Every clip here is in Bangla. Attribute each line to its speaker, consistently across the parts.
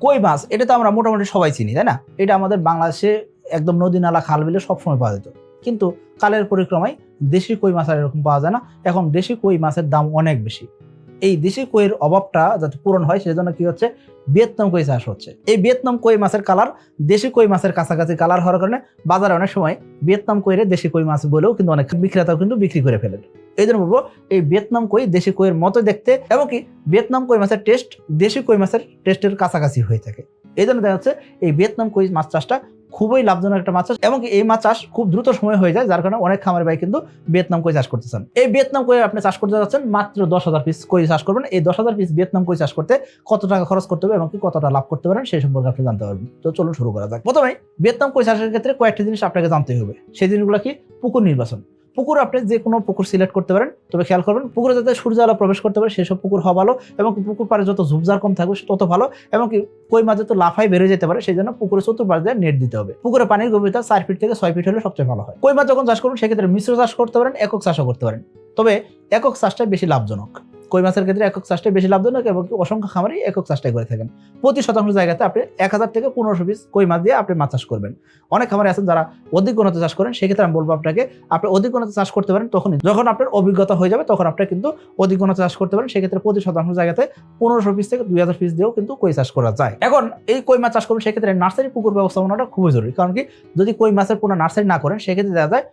Speaker 1: কই মাছ? এটা তো আমরা মোটামুটি সবাই চিনি, তাই না? এটা আমাদের বাংলাদেশে একদম নদী নালা খাল বিলে সবসময় পাওয়া যেত। কিন্তু কালের পরিক্রমায় দেশি কই মাছ আর এরকম পাওয়া যায় না। এখন দেশি কই মাছের দাম অনেক বেশি। এই দেশি কইয়ের অভাবটা যাতে পূরণ হয়, সেজন্য কি হচ্ছে? ভিয়েতনাম কই চাষ হচ্ছে। এই ভিয়েতনাম কই মাছের কালার দেশি কই মাছের কাছাকাছি কালার হওয়ার কারণে বাজারে অনেক সময় ভিয়েতনাম কইরে দেশি কই মাছ বলেও কিন্তু অনেক বিক্রেতাও কিন্তু বিক্রি করে ফেলেন এই জন্য বলব, এই ভিয়েতনাম কই দেশি কইয়ের মতো দেখতে এবং কি ভিয়েতনাম কই মাছের টেস্ট দেশি কই মাছের টেস্টের কাছাকাছি হয়ে থাকে। এই জন্য দেখা যাচ্ছে এই ভিয়েতনাম কই মাছ চাষটা খুবই লাভজনক একটা মাছ চাষ, এবং এই মাছ চাষ খুব দ্রুত সময় হয়ে যায়, যার কারণে অনেক খামারি ভাই কিন্তু ভিয়েতনাম কই চাষ করতেছেন। এই ভিয়েতনাম কই আপনি চাষ করতে যাচ্ছেন, মাত্র দশ হাজার পিস কই চাষ করবেন, এই দশ হাজার পিস ভিয়েতনাম কই চাষ করতে কত টাকা খরচ করতে হবে এবং কি কতটা লাভ করতে পারেন, সেই সম্পর্কে আপনি জানতে পারবেন। তো চলুন শুরু করা যাক। প্রথমে ভিয়েতনাম কই চাষের ক্ষেত্রে কয়েকটি জিনিস আপনাকে জানতে হবে। সেই জিনিসগুলো কি পুকুর নির্বাচন। পুকুর আপনি যে কোনো পুকুর সিলেক্ট করতে পারেন। তবে খেয়াল করবেন, পুকুরে যাতে সূর্য আলো প্রবেশ করতে পারে, সেসব পুকুর হওয়া ভালো এবং পুকুর পাড়ে যত ঝুপঝার কম থাকবে তত ভালো এবং কই মাঝে তো লাফাই বেড়ে যেতে পারে, সেই জন্য পুকুরে চতুর্পাশ দিয়ে নেট দিতে হবে। পুকুরে পানির গভীরতা চার ফিট থেকে ছয় ফিট হলে সবচেয়ে ভালো হয়। কই মাছ যখন চাষ করবেন, সেক্ষেত্রে মিশ্র চাষ করতে পারেন, একক চাষও করতে পারেন। তবে একক চাষটাই বেশি লাভজনক। কই মাছের ক্ষেত্রে একক চাষটাই বেশি লাভজনক এবং অসংখ্য খামারই একক চাষটাই করে থাকেন। প্রতি শতাংশ জায়গাতে আপনি এক হাজার থেকে পনেরোশো পিস কই মাছ দিয়ে আপনি মাছ চাষ করবেন। অনেক খামারে আছেন যারা অধিক উন্নত চাষ করেন, সেক্ষেত্রে আমি বলব আপনাকে, আপনি অধিক উন্নত চাষ করতে পারেন তখনই। যখন আপনার অভিজ্ঞতা হয়ে যাবে, তখন আপনি কিন্তু অধিক উন্নত চাষ করতে পারেন, সেক্ষেত্রে প্রতি শতাংশ জায়গাতে পনেরোশো পিস থেকে দুই হাজার পিস দিয়েও কিন্তু কই চাষ করা যায়। এখন এই কই মাছ চাষ করবেন, সেক্ষেত্রে নার্সারি পুকুর ব্যবস্থাপনাটা খুবই জরুরি, কারণ কি যদি কই মাছের কোনো নার্সারি না করেন, সেক্ষেত্রে দেখা যায়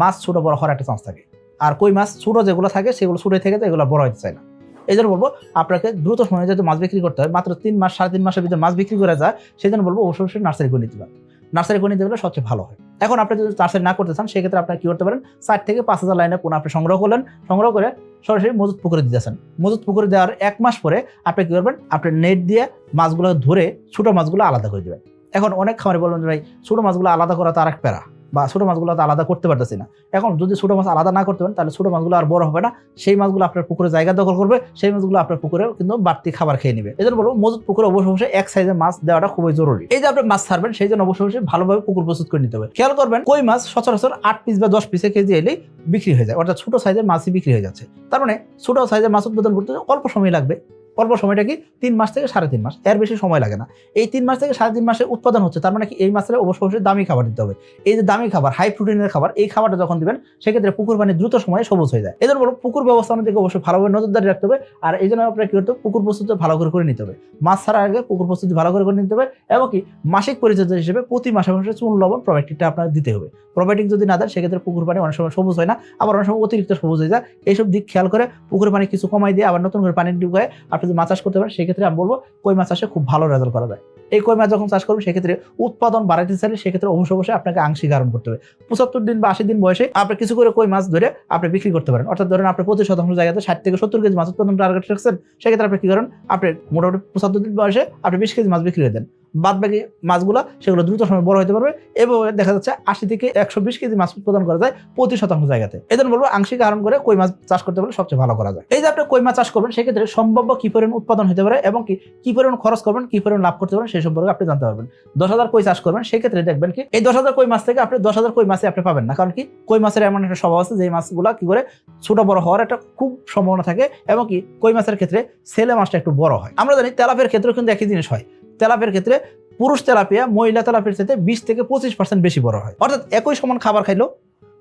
Speaker 1: মাছ ছোট বড় হওয়ার একটা চান্স থাকে। আর কই মাছ? ছোটো যেগুলো থাকে, সেগুলো ছোট থেকে যায়, এগুলো বড় হতে চায় না। এই জন্য বলব, আপনাকে দ্রুত সময়ে যেহেতু মাছ বিক্রি করতে হয়, মাত্র তিন মাস, সাড়ে তিন মাসের ভিতরে মাছ বিক্রি করা যায় সেই জন্য বলব অবশ্যই অবশ্যই নার্সারি করে নিতে পারেন। নার্সারি করে নিতে পারলে সবচেয়ে ভালো হয়। এখন আপনি যদি নার্সারি না করতে চান, সেক্ষেত্রে আপনি কি করতে পারেন চার থেকে পাঁচ হাজার লাইনে পোনা আপনি সংগ্রহ করলেন, সংগ্রহ করে সরাসরি মজুত পুকুরে দিতেছেন মজুত পুকুরে দেওয়ার এক মাস পরে আপনি কি করবেন, আপনি নেট দিয়ে মাছগুলো ধরে ছোটো মাছগুলো আলাদা করে দেবেন। এখন অনেক খামারে বলবেন যে, ভাই, ছোটো মাছগুলো আলাদা করা তো আর এক প্যারা। বা ছোটো মাছগুলো তো আলাদা করতে পারতেছি না। এখন যদি ছোটো মাছ আলাদা না করতে পারেন, তাহলে ছোটো মাছগুলো আর বড় হবে না। সেই মাছগুলো আপনার পুকুরে জায়গা দখল করবে, সেই মাছগুলো আপনার পুকুরে কিন্তু বাড়তি খাবার খেয়ে নেবে। জন্য বলব, মজুত পুকুরে অবশ্যই অবশ্যই এক সাইজের মাছ দেওয়াটা খুবই জরুরি। এই যে আপনি মাছ ছাড়বেন, সেই জন্য অবশ্যই অবশ্যই ভালোভাবে পুকুর প্রস্তুত করে নিতে হবে। খেয়াল করবেন, কই মাছ সচরাচর আট পিস বা দশ পিসে কেজি এলেই বিক্রি হয়ে যায়, অর্থাৎ ছোট সাইজের মাছই বিক্রি হয়ে যাচ্ছে। তার মানে ছোট সাইজের মাছ উৎপাদন করতে অল্প সময় লাগবে। অল্প সময়টা কি? তিন মাস থেকে সাড়ে তিন মাস। এর বেশি সময় লাগে না। এই তিন মাস থেকে সাড়ে তিন মাসে উৎপাদন হচ্ছে, তার মানে কি? এই মাসে অবশ্যই অবশ্যই দামি খাবার দিতে হবে। এই যে দামি খাবার হাই প্রোটিনের খাবার, এই খাবারটা যখন দিবেন, সেক্ষেত্রে পুকুর পানি দ্রুত সময়ে সবুজ হয়ে যায়। এই জন্য পুকুর ব্যবস্থাপনা দিকে অবশ্যই ভালোভাবে নজরদারি রাখতে হবে। আর এই জন্য আপনার কি করতে হবে? পুকুর প্রস্তুতি ভালো করে করে নিতে হবে। মাছ ছাড়ার আগে পুকুর প্রস্তুতি ভালো করে করে নিতে হবে এবং কি? মাসিক পরিচর্যা হিসেবে প্রতি মাসে মাসে চুন, লবণ প্রোবায়োটিকটা আপনার দিতে হবে। প্রোবায়োটিক যদি না দেন, সেক্ষেত্রে পুকুর পানি অনেক সময় সবুজ হয় না। আবার অনেক সময় অতিরিক্ত সবুজ হয়ে যায়। এইসব দিক খেয়াল করে পুকুর পানি কিছু কমাই দিয়ে আবার নতুন করে পানি ঢুকায় আপনি যদি মাছ চাষ করতে পারে, সেক্ষেত্রে আমি বলব কই মাছ চাষে খুব ভালো রেজাল্ট করা যায়। এই কই মাছ যখন চাষ করবেন, সেক্ষেত্রে উৎপাদন বাড়াইতে চাইলে সেক্ষেত্রে অবশ্য অবশ্যই আপনাকে আংশিক ধারণ করতে হবে। পঁচাত্তর দিন বা আশি দিন বয়সে আপনি কিছু করে কই মাছ ধরে আপনি বিক্রি করতে পারেন। অর্থাৎ ধরেন আপনি প্রতি শতাংশ জায়গাতে ষাট থেকে সত্তর কেজি মাছ উৎপাদন টার্গেট রাখছেন, সেক্ষেত্রে আপনি কি করেন? আপনি মোটামুটি পঁচাত্তর দিন বয়সে আপনি বিশ কেজি মাছ বিক্রি করে দেন। বাদ বাকি মাছগুলো সেগুলো দ্রুত সময় বড় হতে পারবে এবং দেখা যাচ্ছে আশি থেকে একশো বিশ কেজি মাছ উৎপাদন করা যায় প্রতি শতাংশ জায়গাতে। এই জন্য বলব আংশিক আহরণ করে কই মাছ চাষ করতে পারলে সবচেয়ে ভালো করা যায়। এই যে আপনি কই মাছ চাষ করবেন, সেক্ষেত্রে সম্ভাব্য কি পরিমাণ উৎপাদন হতে পারে এবং কি কি পরিমাণ খরচ করবেন, কি পরিমাণ লাভ করতে পারেন সেই সম্পর্কে আপনি জানতে পারবেন। দশ হাজার কই চাষ করবেন, সেক্ষেত্রে দেখবেন কি, এই দশ হাজার কই মাছ থেকে আপনি দশ হাজার কই মাছে আপনি পাবেন না। কারণ কি, কই মাছের এমন একটা স্বভাব আছে যে মাছগুলো কি করে, ছোট বড় হওয়ার একটা খুব সম্ভাবনা থাকে এবং কি, কই মাছের ক্ষেত্রে ছেলে মাছটা একটু বড় হয়। আমরা জানি তেলাপের ক্ষেত্রেও কিন্তু একই জিনিস হয়। তেলাপের ক্ষেত্রে পুরুষ তেলাপিয়া মহিলা তেলাপির সাথে বিশ থেকে পঁচিশ পার্সেন্ট বেশি বড় হয়। অর্থাৎ একই সমান খাবার খাইলো,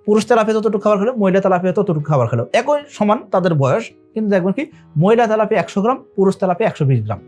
Speaker 1: পুরুষ তেলাপিয়া ততটুকু খাবার খেলো মহিলা তেলাপিয়া ততটুকু খাবার খেলো একই সমান তাদের বয়স, কিন্তু দেখবেন কি মহিলা তেলাপিয়া একশো গ্রাম, পুরুষ তেলাপিয়া একশো বিশ গ্রাম।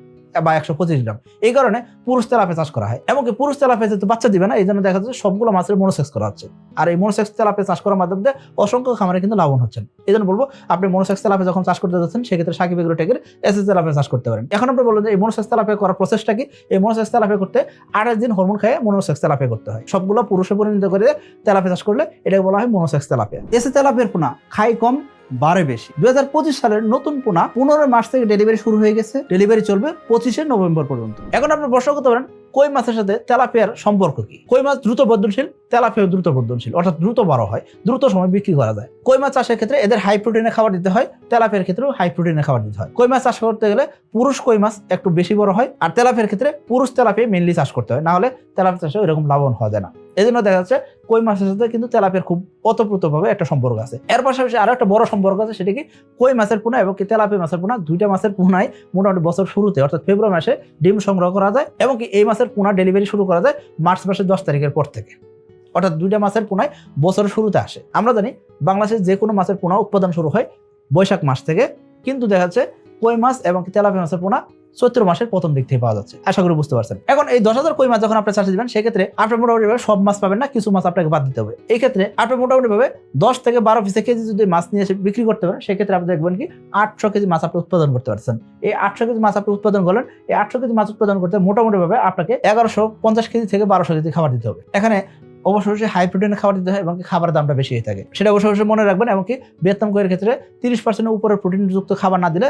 Speaker 1: বা একশো পঁচিশ গ্রাম। এই কারণে পুরুষ তেলাপিয়া চাষ করা হয়। এমনকি পুরুষ তেলাপিয়া যেহেতু বাচ্চা দিবে না, এই জন্য দেখা যাচ্ছে সবগুলো মাছের মনোসেক্স করা হচ্ছে। আর এই মনোসেক্স তেলাপিয়া চাষ করার মাধ্যমে অসংখ্য খামারে কিন্তু লাভবান হচ্ছেন। এই জন্য বলব, আপনি মনোসেক্স তেলাপিয়া যখন চাষ করতে যাচ্ছেন, সেক্ষেত্রে সাকিব এগ্রোটেকের এসএস তেলাপিয়া চাষ করতে পারেন। এখন আপনি বললেন যে এই মনোসেক্স তেলাপিয়া করার প্রসেসটা কি? এই মনোসেক্স তেলাপিয়া করতে আঠাশ দিন হরমোন খাইয়ে মনোসেক্স তেলাপিয়া করতে হয়। সবগুলো পুরুষে পরিণত করে তেলাপে চাষ করলে এটাকে বলা হয় মনোসেক্স তেলাপে। এসে তেলাপিয়ার পোনা খাই কম বারে বেশি। দুই হাজার পঁচিশ সালের নতুন পোনা পনেরো মাস থেকে ডেলিভারি শুরু হয়ে গেছে। ডেলিভারি চলবে পঁচিশে নভেম্বর পর্যন্ত। এখন আপনি প্রশ্ন করতে পারেন, কই মাছের সাথে তেলাপিয়ার সম্পর্ক কি? কই মাছ দ্রুত বর্ধনশীল তেলাপিয়া দ্রুত বর্ধনশীল, অর্থাৎ দ্রুত বড় হয়, দ্রুত সময় বিক্রি করা যায়। কই মাছ চাষের ক্ষেত্রে এদের হাই প্রোটিনের খাবার দিতে হয়, তেলাপিয়ার ক্ষেত্রেও হাই প্রোটিনের খাবার দিতে হয়। কই মাছ চাষ করতে গেলে পুরুষ কই মাছ একটু বেশি বড় হয়, আর তেলাপিয়ার ক্ষেত্রে পুরুষ তেলাপিয়া মেনলি চাষ করতে হয় না হলে তেলাপিয়া চাষে এরকম লাভবান হওয়া যায় না। এই জন্য দেখা যাচ্ছে কই মাছের সাথে কিন্তু তেলাপিয়ার খুব ওতপ্রোতভাবে একটা সম্পর্ক আছে। এর পাশাপাশি আরও একটা বড় সম্পর্ক আছে, সেটা কি কই মাছের পোনা এবং তেলাপিয়া মাছের পোনা, দুইটা মাছের পোনায় মোটামুটি বছর শুরুতে, অর্থাৎ ফেব্রুয়ারি মাসে ডিম সংগ্রহ করা যায় এবং কি এই মাছের পোনা ডেলিভারি শুরু করা যায় মার্চ মাসের দশ তারিখের পর থেকে। অর্থাৎ দুইটা মাছের পোনায় বছরের শুরুতে আসে। আমরা জানি বাংলাদেশের যে কোনো মাছের পোনা উৎপাদন শুরু হয় বৈশাখ মাস থেকে, কিন্তু দেখা যাচ্ছে কই মাছ এবং তেলাপিয়া মাছের পোনা চৈত্র মাসের প্রথম দিক থেকে পাওয়া যাচ্ছে। আশা করি বুঝতে পারছেন। এখন এই দশ হাজার কই মাছ যখন আপনি চাষে দিবেন, সেক্ষেত্রে আপনার মোটামুটি ভাবে সব মাছ পাবেন না, কিছু মাছ আপনাকে বাদ দিতে হবে। এই ক্ষেত্রে আপনি মোটামুটি ভাবে দশ থেকে বারো পিসে কেজি যদি মাছ নিয়ে এসে বিক্রি করতে পারেন, সেক্ষেত্রে আপনি দেখবেন কি আটশো কেজি মাছ আপনি উৎপাদন করতে পারছেন। এই আটশো কেজি মাছ আপনি উৎপাদন করলেন, এই আটশো কেজি মাছ উৎপাদন করতে মোটামুটি ভাবে আপনাকে এগারোশো পঞ্চাশ কেজি থেকে বারোশো কেজি খাবার দিতে হবে। এখানে অবশ্যই হাই প্রোটিনের খাবার দিতে হয় এবং কি খাবারের দামটা বেশি হয়ে থাকে। সেটা অবশ্যই মনে রাখবেন এবং কি ভিয়েতনাম কয়ের ক্ষেত্রে তিরিশ পার্সেন্টের উপরে প্রোটিনযুক্ত খাবার না দিলে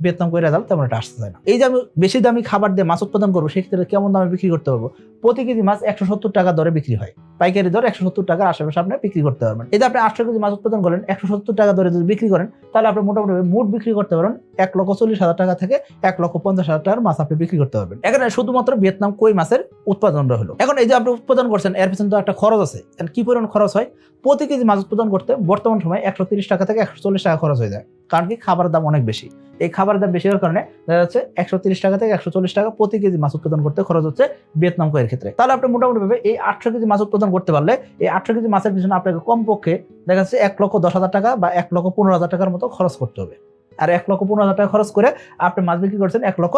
Speaker 1: ভিয়েতনাম করে রেজাল্ট তেমন এটা আসতে চায় না। এই যে আমি বেশি দামি খাবার দিয়ে মাছ উৎপাদন করব, সেক্ষেত্রে কেমন দামে বিক্রি করতে পারব? প্রতি কেজি মাছ একশো সত্তর টাকা দরে বিক্রি হয়। পাইকারি দর একশো সত্তর টাকার আশেপাশে আপনি বিক্রি করতে পারবেন। এই যে আপনি আটশো কেজি মাছ উৎপাদন করেন একশো সত্তর টাকা দরে যদি বিক্রি করেন, তাহলে আপনি মোটামুটি মুট বিক্রি করতে পারেন এক লক্ষ চল্লিশ হাজার টাকা থেকে এক লক্ষ পঞ্চাশ হাজার টাকার মাছ আপনি বিক্রি করতে পারবেন। এখানে শুধুমাত্র ভিয়েতনাম কই মাছের উৎপাদনটা হলো এখন এই যে আপনি উৎপাদন করছেন, এর পিছনে তো একটা খরচ আছে। কি পরিমাণ খরচ হয়? প্রতি কেজি মাছ উৎপাদন করতে বর্তমান সময় একশো তিরিশ টাকা থেকে একশো চল্লিশ টাকা খরচ হয়ে যায়। কারণ কি? খাবারের দাম অনেক বেশি। এই খাবারের দাম বেশি হওয়ার কারণে দেখা যাচ্ছে একশো তিরিশ টাকা থেকে একশো চল্লিশ টাকা প্রতি কেজি মাছ উৎপাদন করতে খরচ হচ্ছে ভিয়েতনাম কয়ের ক্ষেত্রে। তাহলে আপনি মোটামুটি ভাবে এই আটশো কেজি মাছ উৎপাদন করতে পারলে এই আটশো কেজি মাছের পিছনে আপনাকে কমপক্ষে দেখা যাচ্ছে এক লক্ষ দশ হাজার টাকা বা এক লক্ষ পনেরো হাজার টাকার মতো খরচ করতে হবে। আর এক লক্ষ পনেরো হাজার টাকা খরচ করে আপনি মাছ বিক্রি করছেন এক লক্ষ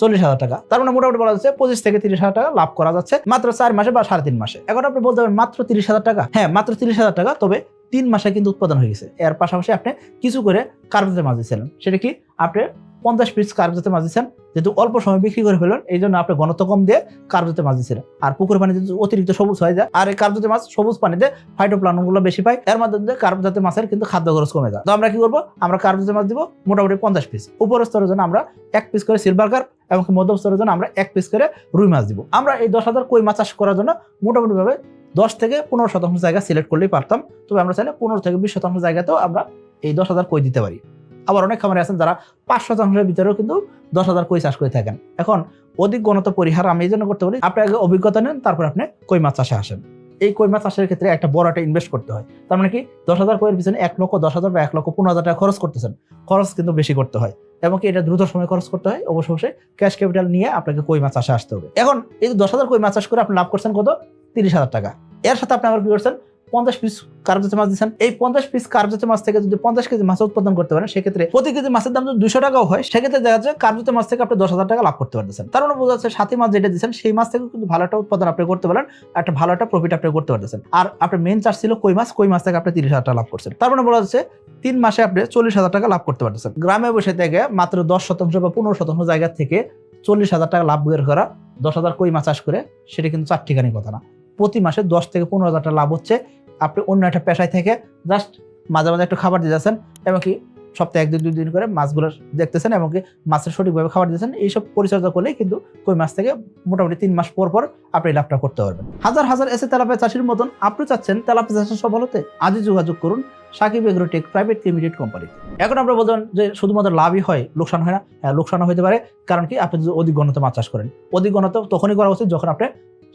Speaker 1: চল্লিশ হাজার টাকা। তার মানে মোটামুটি বলা যাচ্ছে পঁচিশ থেকে তিরিশ হাজার টাকা লাভ করা যাচ্ছে মাত্র চার মাসে বা সাড়ে তিন মাসে। এখন আপনি বলতে পারেন মাত্র তিরিশ হাজার টাকা। হ্যাঁ মাত্র তিরিশ হাজার টাকা, তবে তিন মাসে কিন্তু উৎপাদন হয়ে গেছে। এর পাশাপাশি আপনি কিছু করে কার্বজাতে মাছ দিয়েছিলেন সেটা কি? আপনি পঞ্চাশ পিস কার্বজাতে মাছ দিচ্ছেন, যেহেতু অল্প সময় বিক্রি করে ফেলেন এই জন্য আপনি ঘনত্ব কম দিয়ে কার্বজাতে মাছ দিচ্ছিলেন আর পুকুর পানি যদি অতিরিক্ত সবুজ হয়ে যায় আর এই কার্বজাতে মাছ সবুজ পানিতে ফাইটোপ্লাননগুলো বেশি পায়, এর মাধ্যমে কার্বজাতে মাছের কিন্তু খাদ্য খরচ কমে যায়। তো আমরা কি করব? আমরা কার্বজাতে মাছ দিব মোটামুটি পঞ্চাশ পিস উপরের স্তরের জন্য আমরা এক পিস করে সিলভার কার্প এবং মধ্যম স্তরের জন্য আমরা এক পিস করে রুই মাছ দিব। আমরা এই দশ হাজার কই মাছ চাষ করার জন্য মোটামুটি ভাবে দশ থেকে পনেরো শতাংশ জায়গা সিলেক্ট করলেই পারতাম। তবে আমরা চাইলে পনেরো থেকে বিশ শতাংশ জায়গাতেও আমরা এই দশ হাজার কই দিতে পারি। আবার অনেক খামারে আছেন যারা পাঁচ শতাংশের ভিতরেও কিন্তু দশ হাজার কই চাষ করে থাকেন। এখন অধিক গণত পরিহার আমি এই জন্য করতে পারি আপনি আগে অভিজ্ঞতা নেন, তারপর আপনি কই মাছ চাষে আসেন। এই কই মাছ চাষের ক্ষেত্রে একটা বড় একটা ইনভেস্ট করতে হয়। তার মানে কি, দশ হাজার কইয়ের পিছনে এক লক্ষ, দশ হাজার বা এক লক্ষ, পনেরো হাজার টাকা খরচ করতেছেন। খরচ কিন্তু বেশি করতে হয়। এবং কি এটা দ্রুত সময় খরচ করতে হয়, অবশ্য অবশ্যই ক্যাশ ক্যাপিটাল নিয়ে আপনাকে কই মাছ চাষে আসতে হবে। এখন এই দশ হাজার কই মাছ চাষ করে আপনি লাভ করছেন কত? তিরিশ হাজার টাকা। এর সাথে আপনি আবার কি করছেন? পঞ্চাশ পিস কার্বজাতীয় মাছ দিচ্ছেন। এই পঞ্চাশ পিস কার্বজাতীয় মাছ থেকে যদি পঞ্চাশ কেজি মাছ উৎপাদন করতে পারেন, সেক্ষেত্রে প্রতি কেজি মাছের দাম যদি দুশো টাকাও হয়, সেক্ষেত্রে দেখা যাচ্ছে কার্বজাতীয় মাছ থেকে আপনি দশ হাজার টাকা লাভ করতে পারতেছেন। তার মানে বোঝা যাচ্ছে সাথী মাছ যেটা দিচ্ছেন, সেই মাছ থেকে কিন্তু ভালো একটা উৎপাদন আপনি করতে পারেন, একটা ভালো একটা প্রফিট আপনি করতে পারতেছেন। আর আপনার মেন চার্জ ছিল কই মাছ কই মাছ থেকে আপনি তিরিশ হাজার টাকা লাভ করছেন। তার মানে বলা যাচ্ছে তিন মাসে আপনি চল্লিশ হাজার টাকা লাভ করতে পারতেছেন। গ্রামে বসে থেকে মাত্র দশ শতাংশ বা পনেরো শতাংশ জায়গা থেকে চল্লিশ হাজার টাকা লাভ বের করা, দশ হাজার কই মাছ চাষ করে, সেটা কিন্তু চারটিখানি কথা না। প্রতি মাসে দশ থেকে পনেরো হাজার টাকা লাভ হচ্ছে আপনি অন্য একটা পেশায় থেকে জাস্ট মাঝে মাঝে একটু খাবার দিয়ে যাচ্ছেন এবং কি সপ্তাহে এক, দুই দিন করে মাছগুলো দেখতেছেন এবং কি মাছের সঠিকভাবে খাবার দিচ্ছেন এইসব পরিচর্যা করলেই কিন্তু কই মাছ থেকে মোটামুটি তিন মাস পর পর আপনি লাভটা করতে পারবেন। হাজার হাজার এসে তেলাপিয়া চাষির মতন আপনি চাচ্ছেন তেলাপিয়া চাষের সফল হতে আজই যোগাযোগ করুন সাকিব এগ্রোটেক প্রাইভেট লিমিটেড কোম্পানিতে এখন আমরা বলতেন যে শুধুমাত্র লাভই হয়, লোকসান হয় না। হ্যাঁ লোকসান হতে পারে, কারণ কি আপনি যদি অধিক ঘনত্ব মাছ চাষ করেন, অধিক ঘনত্ব তখনই করা উচিত যখন আপনি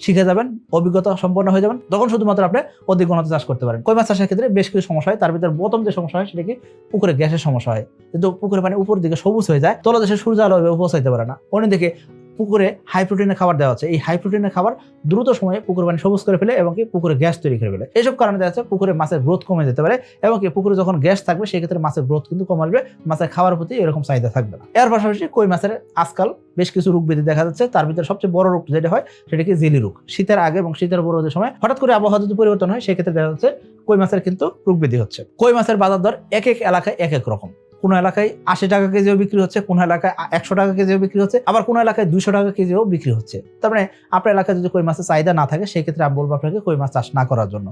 Speaker 1: শিখে যাবেন, অভিজ্ঞতা সম্পন্ন হয়ে যাবেন। তখন শুধুমাত্র আপনি অধিক গণতে চাষ করতে পারেন কই মাছ চাষের ক্ষেত্রে বেশ কিছু সমস্যা হয়। তার ভিতরে প্রথম যে সমস্যা হয় সেটা কি? পুকুরে গ্যাসের সমস্যা হয়। কিন্তু পুকুরে পানি উপর দিকে সবুজ হয়ে যায়। তলদেশে সূর্য আলো উপস্থিত হতে পারে না। অন্যদিকে পুকুরে হাই প্রোটিনের খাবার দেওয়া হচ্ছে। এই হাই প্রোটিনের খাবার দ্রুত সময়ে পুকুর পানি সবুজ করে ফেলে এবং কি পুকুরে গ্যাস তৈরি করে ফেলে। এইসব কারণে দেখা যাচ্ছে পুকুরে মাছের গ্রোথ কমে যেতে পারে এবং কি পুকুরে যখন গ্যাস থাকবে, সেক্ষেত্রে মাছের গ্রোথ কিন্তু কমে আসবে। মাছের খাবার প্রতি এরকম চাহিদা থাকবে না। এর পাশাপাশি কই মাছের আজকাল বেশ কিছু রোগ ব্যাধি দেখা যাচ্ছে। তার ভিতরে সবচেয়ে বড় রোগ যেটা হয়, সেটা কি জেলি রোগ। শীতের আগে এবং শীতের বড়দের সময় হঠাৎ করে আবহাওয়া যদি পরিবর্তন হয়, সেক্ষেত্রে দেখা যাচ্ছে কই মাছের কিন্তু রোগ ব্যাধি হচ্ছে। কই মাছের বাজার দর এক এক এলাকায় এক এক রকম। কোনো এলাকায় আশি টাকা কেজিও বিক্রি হচ্ছে, কোনো এলাকায় একশো টাকা কেজিও বিক্রি হচ্ছে, আবার কোনো এলাকায় দুশো টাকা কেজিও বিক্রি হচ্ছে। তার মানে আপনার এলাকায় যদি কই মাছের চাহিদা না থাকে, সেক্ষেত্রে আমি বলব আপনাকে কই মাছ চাষ না করার জন্য।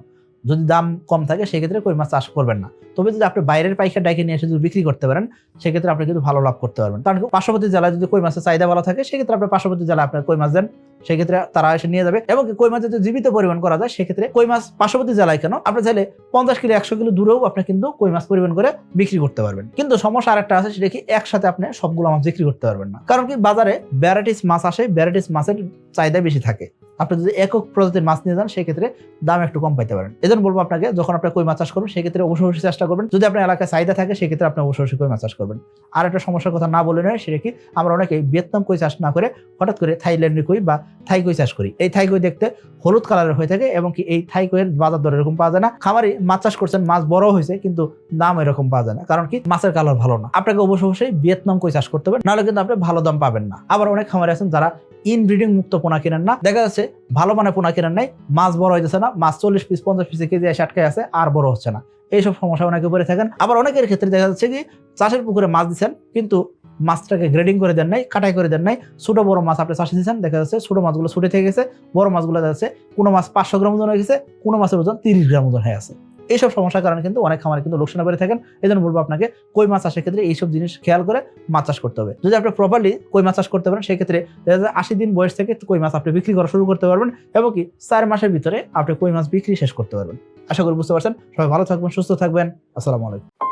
Speaker 1: যদি দাম কম থাকে, সেক্ষেত্রে কই মাছ চাষ করবেন না। তবে যদি আপনি বাইরের পাইকার ডাইকে নিয়ে এসে যদি বিক্রি করতে পারেন, সেক্ষেত্রে আপনি কিন্তু ভালো লাভ করতে পারবেন। কারণ পার্শ্ববর্তী জেলায় যদি কই মাছের চাহিদা ভালো থাকে, সেক্ষেত্রে আপনার পার্শ্ববর্তী জেলায় আপনার কই মাছ দেন, সেক্ষেত্রে তারা এসে নিয়ে যাবে। এবং কই মাছ যদি জীবিত পরিমাণ করা যায়, সেক্ষেত্রে কই মাছ পার্শ্ববর্তী জেলায় কেন, আপনি চাইলে পঞ্চাশ কিলো, একশো কিলো দূরেও আপনি কিন্তু কই মাছ পরিমাণ করে বিক্রি করতে পারবেন। কিন্তু সমস্যা আরেকটা আছে, সেটা কি একসাথে আপনি সবগুলো মাছ বিক্রি করতে পারবেন না। কারণ কি বাজারে ভ্যারাইটিস মাছ আসে ভ্যারাইটিস মাছের চাহিদা বেশি থাকে। আপনি যদি একক প্রজাতির মাছ নিয়ে যান, সেক্ষেত্রে দাম একটু কম পাইতে পারেন। এজন্য বলব আপনাকে, যখন আপনি কই মাছ চাষ করবেন, সেক্ষেত্রে অবশ্যই চেষ্টা করবেন। যদি আপনার এলাকায় চাহিদা থাকে, সেক্ষেত্রে আপনি অবশ্যই কই মাছ চাষ করবেন। আর একটা সমস্যার কথা না বলে নয়, সেটা কি, আমরা অনেকে ভিয়েতনাম কই চাষ না করে, হঠাৎ করে থাইল্যান্ডের কই বা থাই কই চাষ করি। এই থাই কই দেখতে হলুদ কালারের হয়ে থাকে এবং কি এই থাই কইয়ের বাজার দর এরকম পাওয়া যায় না। খামারি মাছ চাষ করছেন, মাছ বড় হয়েছে, কিন্তু দাম এরকম পাওয়া যায় না। কারণ কি, মাছের কালার ভালো না। আপনাকে অবশ্যই অবশ্যই ভিয়েতনাম কই চাষ করতে হবে, নাহলে কিন্তু আপনি ভালো দাম পাবেন না। আবার অনেক খামারি আছেন যারা ইনব্রিডিং মুক্ত পোনা কেনেন না। দেখা যাচ্ছে ভালো মানে পোনা কেনার নেই, মাছ বড় হইতেছে না, মাছ চল্লিশ পিস পঞ্চাশ পিসে কেজি এসে আটকে আছে, আর বড় হচ্ছে না। এইসব সমস্যা অনেকে পড়ে থাকেন। আবার অনেকের ক্ষেত্রে দেখা যাচ্ছে কি, চাষের পুকুরে মাছ দিচ্ছেন কিন্তু মাছটাকে গ্রেডিং করে দেন নাই, কাটাই করে দেন নাই। ছোটো বড় মাছ আপনি চাষে দিচ্ছেন দেখা যাচ্ছে ছোটো মাছগুলো ছুটে থেকে গেছে, বড় মাছগুলো দেখা যাচ্ছে কোনো মাছ পাঁচশো গ্রাম ওজন হয়ে গেছে, কোনো মাছের ওজন তিরিশ গ্রাম ওজন হয়ে আছে। এইসব সমস্যার কারণে কিন্তু অনেক খামারে কিন্তু লোকসানে বেড়ে থাকেন। এই জন্য বলব আপনাকে, কই মাছ চাষের ক্ষেত্রে এইসব জিনিস খেয়াল করে মাছ চাষ করতে হবে। যদি আপনি প্রপারলি কই মাছ চাষ করতে পারেন, সেক্ষেত্রে আশি দিন বয়স থেকে কই মাছ আপনি বিক্রি করা শুরু করতে পারবেন এবং কি চার মাসের ভিতরে আপনি কই মাছ বিক্রি শেষ করতে পারবেন। আশা করি বুঝতে পারছেন। সবাই ভালো থাকবেন, সুস্থ থাকবেন। আসসালামু আলাইকুম।